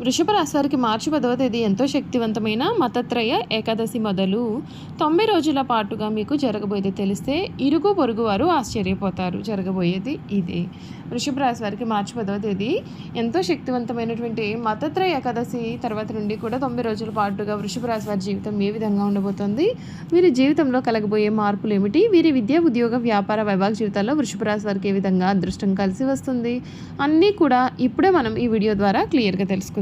వృషభ రాశి వారికి మార్చి పదవ తేదీ ఎంతో శక్తివంతమైన మతత్రయ ఏకాదశి మొదలు తొంభై రోజుల పాటుగా మీకు జరగబోయేది తెలిస్తే ఇరుగు పొరుగు వారు ఆశ్చర్యపోతారు. జరగబోయేది ఇది. వృషభ రాశి వారికి మార్చి పదవ తేదీ ఎంతో శక్తివంతమైనటువంటి మతత్రయ ఏకాదశి తర్వాత నుండి కూడా తొంభై రోజుల పాటుగా వృషభ రాశి వారి జీవితం ఏ విధంగా ఉండబోతోంది? వీరి జీవితంలో కలగబోయే మార్పులు ఏమిటి? వీరి విద్యా ఉద్యోగ వ్యాపార వైభాగ జీవితాల్లో వృషభ రాశి వారికి ఏ విధంగా అదృష్టం కలిసి వస్తుంది? అన్నీ కూడా ఇప్పుడే మనం ఈ వీడియో ద్వారా క్లియర్గా తెలుసుకుందాం.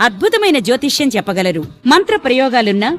అద్భుతమైన జ్యోతిష్యం చెప్పగలరు. మంత్ర ప్రయోగాలున్నా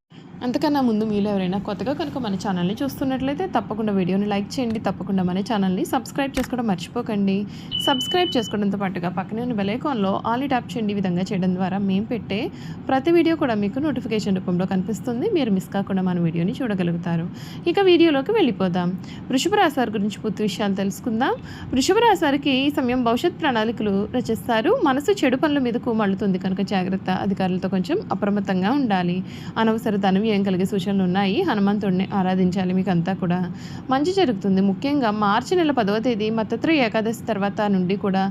అంతకన్నా ముందు మీలో ఎవరైనా కొత్తగా కనుక మన ఛానల్ని చూస్తున్నట్లయితే తప్పకుండా వీడియోని లైక్ చేయండి తప్పకుండా మన ఛానల్ని సబ్స్క్రైబ్ చేసుకోవడం మర్చిపోకండి. సబ్స్క్రైబ్ చేసుకోవడంతో పాటుగా పక్కనే ఉన్న బెలైకాన్లో ఆల్ ట్యాప్ చేయండి విధంగా చేయడం ద్వారా మేము పెట్టే ప్రతి వీడియో కూడా మీకు నోటిఫికేషన్ రూపంలో కనిపిస్తుంది. మీరు మిస్ కాకుండా మన వీడియోని చూడగలుగుతారు. ఇక వీడియోలోకి వెళ్ళిపోదాం. వృషభ రాశి వారి గురించి పూర్తి విషయాలు తెలుసుకుందాం. వృషభ రాశి వారికి ఈ సమయం భవిష్యత్ ప్రణాళికలు రచిస్తారు. మనసు చెడు పనుల మీదకు మళ్ళుతుంది కనుక జాగ్రత్త అధికారులతో కొంచెం అప్రమత్తంగా ఉండాలి. అనవసర ధనం వ్యయం కలిగే సూచనలు ఉన్నాయి. హనుమంతుడిని ఆరాధించాలి. మీకు అంతా కూడా మంచి జరుగుతుంది. ముఖ్యంగా మార్చి నెల పదవ తేదీ మతత్రయ ఏకాదశి తర్వాత నుండి కూడా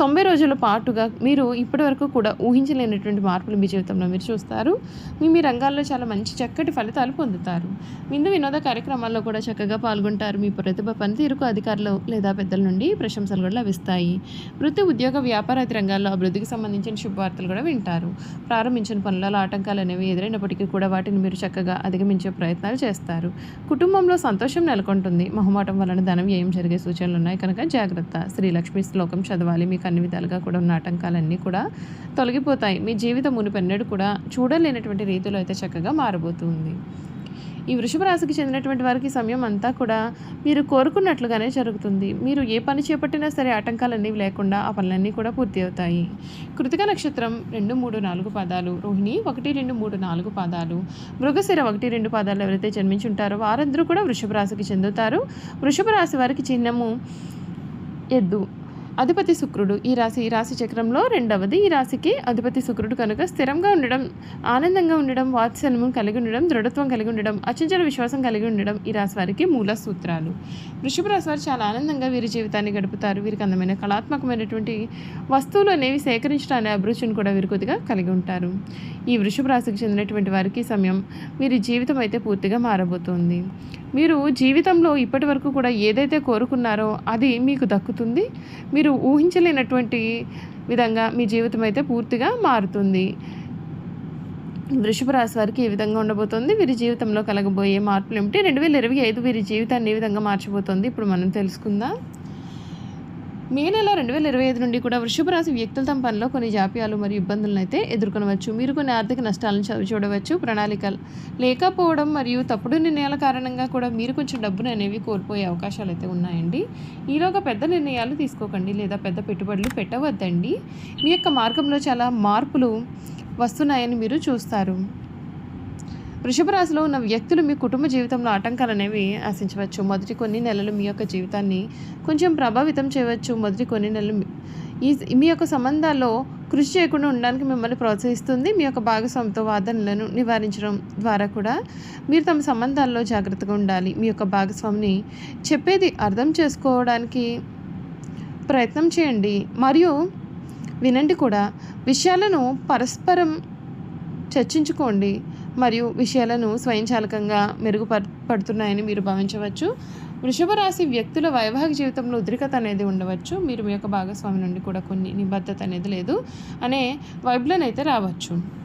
తొంభై రోజుల పాటుగా మీరు ఇప్పటి వరకు కూడా ఊహించలేనటువంటి మార్పులు మీ జీవితంలో మీరు చూస్తారు. మీ మీ రంగాల్లో చాలా మంచి చక్కటి ఫలితాలు పొందుతారు. విందు వినోద కార్యక్రమాల్లో కూడా చక్కగా పాల్గొంటారు. మీ ప్రతిభ పనితీరుకు అధికారులు లేదా పెద్దల నుండి ప్రశంసలు కూడా లభిస్తాయి. వృత్తి ఉద్యోగ వ్యాపారాది రంగాల్లో అభివృద్ధికి సంబంధించిన శుభవార్తలు కూడా వింటారు. ప్రారంభించిన పనులలో ఆటంకాలు అనేవి ఎదురైనప్పటికీ కూడా వాటిని మీరు చక్కగా అధిగమించే ప్రయత్నాలు చేస్తారు. కుటుంబంలో సంతోషం నెలకొంటుంది. మొహమాటం వలన ధనం వ్యయం జరిగే సూచనలు ఉన్నాయి కనుక జాగ్రత్త. శ్రీలక్ష్మి శ్లోకం చదవాలి. మీకు అన్ని విధాలుగా కూడా ఉన్న ఆటంకాలన్నీ కూడా తొలగిపోతాయి. మీ జీవితం మునిపెన్నడు కూడా చూడలేనటువంటి రీతిలో అయితే చక్కగా మారబోతుంది. ఈ వృషభ రాశికి చెందినటువంటి వారికి సమయం అంతా కూడా మీరు కోరుకున్నట్లుగానే జరుగుతుంది. మీరు ఏ పని చేపట్టినా సరే ఆటంకాలన్నీ లేకుండా ఆ పనులన్నీ కూడా పూర్తి అవుతాయి. కృతిక నక్షత్రం రెండు మూడు నాలుగు పాదాలు రోహిణి ఒకటి రెండు మూడు నాలుగు పాదాలు మృగశిర ఒకటి రెండు పాదాలు ఎవరైతే జన్మించి ఉంటారో వారందరూ కూడా వృషభ రాశికి చెందుతారు. వృషభ రాశి వారికి చిహ్నము ఎద్దు. అధిపతి శుక్రుడు ఈ రాశి ఈ రాశి చక్రంలో రెండవది ఈ రాశికి అధిపతి శుక్రుడు కనుక స్థిరంగా ఉండడం ఆనందంగా ఉండడం వాత్సల్యం కలిగి ఉండడం దృఢత్వం కలిగి ఉండడం అచంచల విశ్వాసం కలిగి ఉండడం ఈ రాశి వారికి మూల సూత్రాలు. వృషభ రాశి వారు చాలా ఆనందంగా వీరి జీవితాన్ని గడుపుతారు. వీరికి అందమైన కళాత్మకమైనటువంటి వస్తువులు అనేవి సేకరించడానికి అభిరుచిని కూడా వీరు కొద్దిగా కలిగి ఉంటారు. ఈ వృషభ రాశికి చెందినటువంటి వారికి సమయం వీరి జీవితం అయితే పూర్తిగా మారబోతోంది. మీరు జీవితంలో ఇప్పటి వరకు కూడా ఏదైతే కోరుకున్నారో అది మీకు దక్కుతుంది. మీరు ఊహించలేనటువంటి విధంగా మీ జీవితం అయితే పూర్తిగా మారుతుంది. వృషభ రాశి వారికి ఏ విధంగా ఉండబోతోంది? వీరి జీవితంలో కలగబోయే మార్పులు ఏమిటి? రెండు వేల ఇరవై ఐదు వీరి జీవితాన్ని ఏ విధంగా మార్చబోతోంది? ఇప్పుడు మనం తెలుసుకుందాం. మే నెల రెండు వేల ఇరవై ఐదు నుండి కూడా వృషభ రాశి వ్యక్తులు తమ పనిలో కొన్ని జాప్యాలు మరియు ఇబ్బందులను అయితే ఎదుర్కొనవచ్చు. మీరు కొన్ని ఆర్థిక నష్టాలను చవి చూడవచ్చు. ప్రణాళికలు లేకపోవడం మరియు తప్పుడు నిర్ణయాల కారణంగా కూడా మీరు కొంచెం డబ్బును అనేవి కోల్పోయే అవకాశాలు అయితే ఉన్నాయండి. ఈలోగా పెద్ద నిర్ణయాలు తీసుకోకండి లేదా పెద్ద పెట్టుబడులు పెట్టవద్దండి. మీ యొక్క మార్గంలో చాలా మార్పులు వస్తున్నాయని మీరు చూస్తారు. వృషభ రాశిలో ఉన్న వ్యక్తులు మీ కుటుంబ జీవితంలో ఆటంకాలు అనేవి ఆశించవచ్చు. మొదటి కొన్ని నెలలు మీ యొక్క జీవితాన్ని కొంచెం ప్రభావితం చేయవచ్చు. మొదటి కొన్ని నెలలు ఈ మీ యొక్క సంబంధాల్లో కృషి చేయకుండా ఉండడానికి మిమ్మల్ని ప్రోత్సహిస్తుంది. మీ యొక్క భాగస్వామితో వాదనలను నివారించడం ద్వారా కూడా మీరు తమ సంబంధాల్లో జాగ్రత్తగా ఉండాలి. మీ యొక్క భాగస్వామిని చెప్పేది అర్థం చేసుకోవడానికి ప్రయత్నం చేయండి. మరియు వినండి కూడా విషయాలను పరస్పరం చర్చించుకోండి. మరియు విషయాలను స్వయంచాలకంగా మెరుగుపడుతున్నాయని మీరు భావించవచ్చు. వృషభ రాశి వ్యక్తుల వైవాహిక జీవితంలో ఉద్రికత అనేది ఉండవచ్చు. మీరు మీ యొక్క భాగస్వామి నుండి కూడా కొన్ని నిబద్ధత అనేది లేదు. అనే వైబ్లను అయితే రావచ్చు.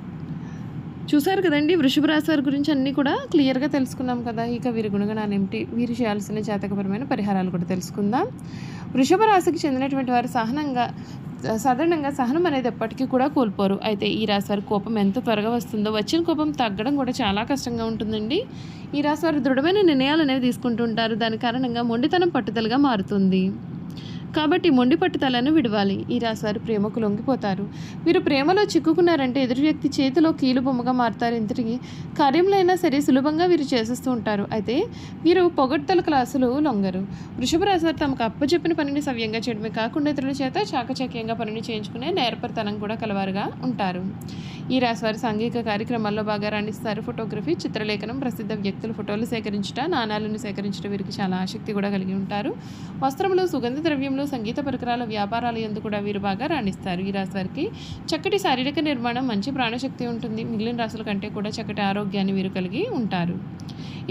చూసారు కదండి వృషభ రాశి వారి గురించి అన్నీ కూడా క్లియర్గా తెలుసుకున్నాం కదా. ఇక వీరి గుణగణాలు ఏమిటి? వీరు చేయాల్సిన జాతకపరమైన పరిహారాలు కూడా తెలుసుకుందాం. వృషభ రాశికి చెందినటువంటి వారు సహనంగా సాధారణంగా సహనం అనేది ఎప్పటికీ కూడా కోల్పోరు. అయితే ఈ రాశి వారి కోపం ఎంత త్వరగా వస్తుందో వచ్చిన కోపం తగ్గడం కూడా చాలా కష్టంగా ఉంటుందండి. ఈ రాశి వారు దృఢమైన నిర్ణయాలు అనేవి తీసుకుంటూ ఉంటారు. దాని కారణంగా మొండితనం పట్టుదలగా మారుతుంది. కాబట్టి మొండి పట్టుదలను విడవాలి. ఈ రాశివారు ప్రేమకు లొంగిపోతారు. వీరు ప్రేమలో చిక్కుకున్నారంటే ఎదుటి వ్యక్తి చేతిలో కీలు బొమ్మగా మారుతారు. ఇంతటికి కార్యంలో అయినా సరే సులభంగా వీరు చేసేస్తూ ఉంటారు. అయితే వీరు పొగడ్తల క్లాసులు లొంగరు. వృషభ రాశివారు తమకు అప్పచెప్పిన పనిని సవ్యంగా చేయడమే కాకుండా ఇతరుల చేత చాకచక్యంగా పనిని చేయించుకునే నేర్పరితనం కూడా కలవారుగా ఉంటారు. ఈ రాశివారి సాంఘిక కార్యక్రమాల్లో బాగా రాణిస్తారు. ఫోటోగ్రఫీ చిత్రలేఖనం ప్రసిద్ధ వ్యక్తుల ఫోటోలు సేకరించట నాణాలను సేకరించడం వీరికి చాలా ఆసక్తి కూడా కలిగి ఉంటారు. వస్త్రములు సుగంధ ద్రవ్యములు సంగీత పరికరాల వ్యాపారాలు ఎందు కూడా వీరు బాగా రాణిస్తారు. ఈ రాశి వారికి చక్కటి శారీరక నిర్మాణం మంచి ప్రాణశక్తి ఉంటుంది. మిగిలిన రాశుల కంటే కూడా చక్కటి ఆరోగ్యాన్ని వీరు కలిగి ఉంటారు.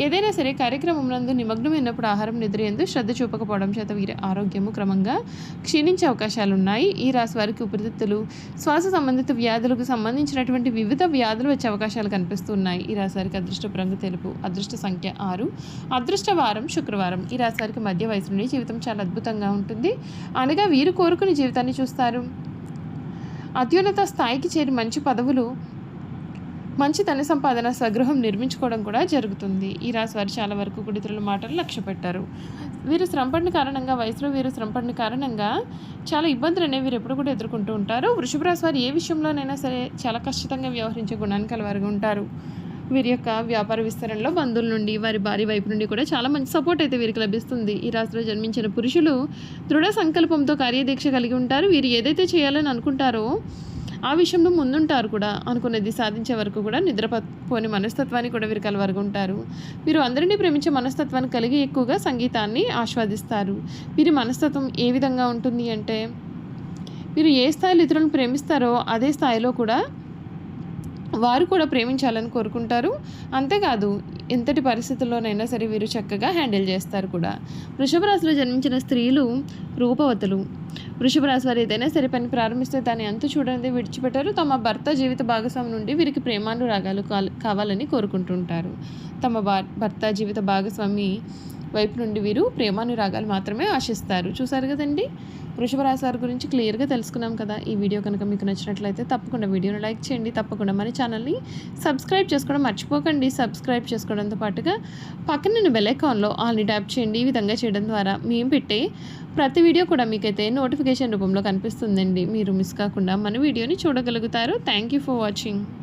ఏదైనా సరే కార్యక్రమం నందు నిమగ్నమైనప్పుడు ఆహారం నిద్ర ఎందు శ్రద్ధ చూపకపోవడం చేత వీరి ఆరోగ్యము క్రమంగా క్షీణించే అవకాశాలు ఉన్నాయి ఈ రాశి వారికి ఉపరితిత్తులు శ్వాస సంబంధిత వ్యాధులకు సంబంధించిన సంబంధించినటువంటి వివిధ వ్యాధులు వచ్చే అవకాశాలు కనిపిస్తున్నాయి. ఈ రాశి అదృష్ట రంగు తెలుపు అదృష్ట సంఖ్య ఆరు అదృష్ట వారం శుక్రవారం. ఈ రాశివారికి మధ్య వయసు నుండి జీవితం చాలా అద్భుతంగా ఉంటుంది. అనగా వీరు కోరుకుని జీవితాన్ని చూస్తారు. అత్యున్నత స్థాయికి చేరి మంచి పదవులు మంచి ధన సంపాదన స్వగృహం నిర్మించుకోవడం కూడా జరుగుతుంది. ఈ రాశి వారు చాలా వరకు కూడా మాటలు లక్ష్య పెట్టారు. వీరు శ్రమపడిన కారణంగా వయసులో వీరు శ్రమపడిన కారణంగా చాలా ఇబ్బందులు అనేవి వీరు ఎప్పుడు కూడా ఎదుర్కొంటూ ఉంటారు. వృషభ రాశి వారు ఏ విషయంలోనైనా సరే చాలా ఖచ్చితంగా వ్యవహరించే గుణాన్ని కలవారుగా ఉంటారు. వీరి యొక్క వ్యాపార విస్తరణలో బంధువుల నుండి వారి భార్య వైపు నుండి కూడా చాలా మంచి సపోర్ట్ అయితే వీరికి లభిస్తుంది. ఈ రాశిలో జన్మించిన పురుషులు దృఢ సంకల్పంతో కార్యదీక్ష కలిగి ఉంటారు. వీరు ఏదైతే చేయాలని అనుకుంటారో ఆ విషయంలో ముందుంటారు కూడా. అనుకున్నది సాధించే వరకు కూడా నిద్రపోని మనస్తత్వాన్ని కూడా వీరు కలవరుగా ఉంటారు వీరు అందరినీ ప్రేమించే మనస్తత్వాన్ని కలిగి ఎక్కువగా సంగీతాన్ని ఆస్వాదిస్తారు. వీరి మనస్తత్వం ఏ విధంగా ఉంటుంది అంటే వీరు ఏ స్థాయిలో ఇతరులను ప్రేమిస్తారో అదే స్థాయిలో కూడా వారు కూడా ప్రేమించాలని కోరుకుంటారు. అంతేకాదు ఎంతటి పరిస్థితుల్లోనైనా సరే వీరు చక్కగా హ్యాండిల్ చేస్తారు కూడా. వృషభ రాశిలో జన్మించిన స్త్రీలు రూపవతులు. వృషభ రాశి వారు ఏదైనా సరే పని ప్రారంభిస్తే దాన్ని అంత చూడనిది విడిచిపెట్టారు. తమ భర్త జీవిత భాగస్వామి నుండి వీరికి ప్రేమానురాగాలు కాల్- కావాలని కోరుకుంటుంటారు. తమ భర్త జీవిత భాగస్వామి వైపు నుండి వీరు ప్రేమానురాగాలు మాత్రమే ఆశిస్తారు. చూసారు కదండి? వృషభ రాశి వారి గురించి క్లియర్గా తెలుసుకున్నాం కదా. ఈ వీడియో కనుక మీకు నచ్చినట్లయితే తప్పకుండా వీడియోని లైక్ చేయండి. తప్పకుండా మన ఛానల్ని సబ్స్క్రైబ్ చేసుకోవడం మర్చిపోకండి. సబ్స్క్రైబ్ చేసుకోవడంతో పాటుగా పక్కన బెల్ ఐకాన్లో ఆల్ని ట్యాప్ చేయండి. ఈ విధంగా చేయడం ద్వారా మేము పెట్టే ప్రతి వీడియో కూడా మీకైతే నోటిఫికేషన్ రూపంలో కనిపిస్తుందండి. మీరు మిస్ కాకుండా మన వీడియోని చూడగలుగుతారు. Thank you for watching.